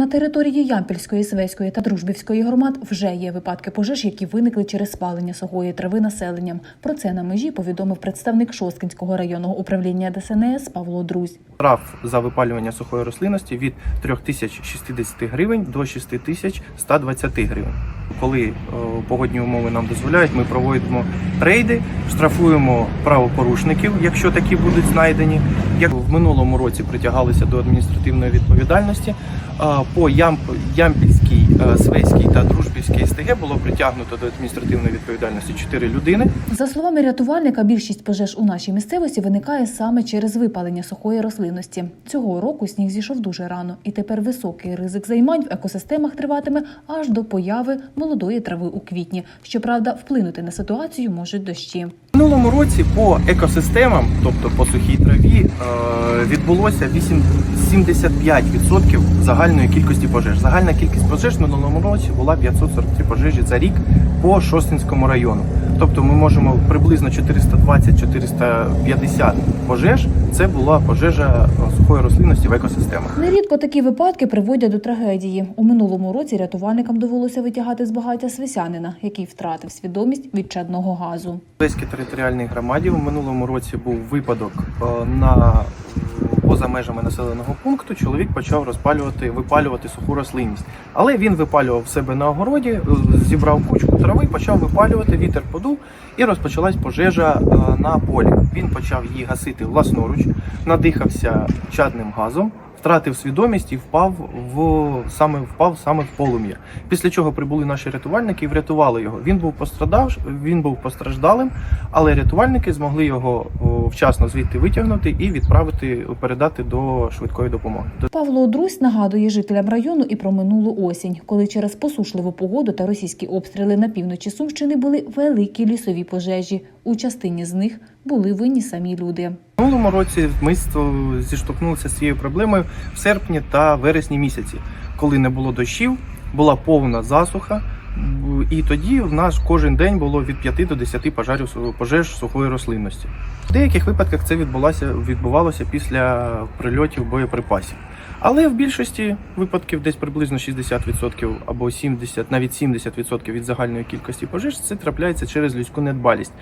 На території Ямпільської, Свеської та Дружбівської громад вже є випадки пожеж, які виникли через спалення сухої трави населенням. Про це на межі повідомив представник Шосткінського районного управління ДСНС Павло Друзь. Штраф за випалювання сухої рослинності від 3060 гривень до 6120 гривень. Коли е, погодні умови нам дозволяють, ми проводимо рейди, штрафуємо правопорушників, якщо такі будуть знайдені. Як в минулому році притягалися до адміністративної відповідальності, по Ямп, Ямпільській, Свейській та Дружбівській СТГ було притягнуто до адміністративної відповідальності 4 людини. За словами рятувальника, більшість пожеж у нашій місцевості виникає саме через випалення сухої рослинності. Цього року сніг зійшов дуже рано, і тепер високий ризик займань в екосистемах триватиме аж до появи молодої трави у квітні. Щоправда, вплинути на ситуацію можуть дощі. Минулому році по екосистемам, тобто по сухій траві, е, відбулося 8 75% загальної кількості пожеж. Загальна кількість пожеж в минулому році була 543 пожежі за рік по Шостинському району. Тобто ми можемо приблизно 420-450 пожеж. Це була пожежа сухої рослинності в екосистемах. Нерідко такі випадки приводять до трагедії. У минулому році рятувальникам довелося витягати з багаття свисянина, який втратив свідомість від чадного газу. В Одеській територіальній громаді в минулому році був випадок е, на поза межами населеного пункту. Чоловік почав розпалювати, випалювати суху рослинність, але він випалював себе на огороді, е, зібрав кучку трави, почав випалювати. Вітер подув і розпочалась пожежа е, на полі. Він почав її гасити власноруч, надихався чадним газом. Втратив свідомість і впав в саме впав саме в полум'я. Після чого прибули наші рятувальники і врятували його. Він був пострадав, він був постраждалим, але рятувальники змогли його вчасно звідти витягнути і відправити передати до швидкої допомоги. Павло Друсь нагадує жителям району і про минулу осінь, коли через посушливу погоду та російські обстріли на півночі Сумщини були великі лісові пожежі. У частині з них були винні самі люди. Минулому році ми з- зіштовхнулися з цією проблемою в серпні та вересні місяці, коли не було дощів, була повна засуха. І тоді в нас кожен день було від 5 до 10 пожарів пожеж сухої рослинності. В деяких випадках це відбулося, відбувалося після прильотів боєприпасів. Але в більшості випадків, десь приблизно 60% або 70, навіть 70% від загальної кількості пожеж, це трапляється через людську недбалість.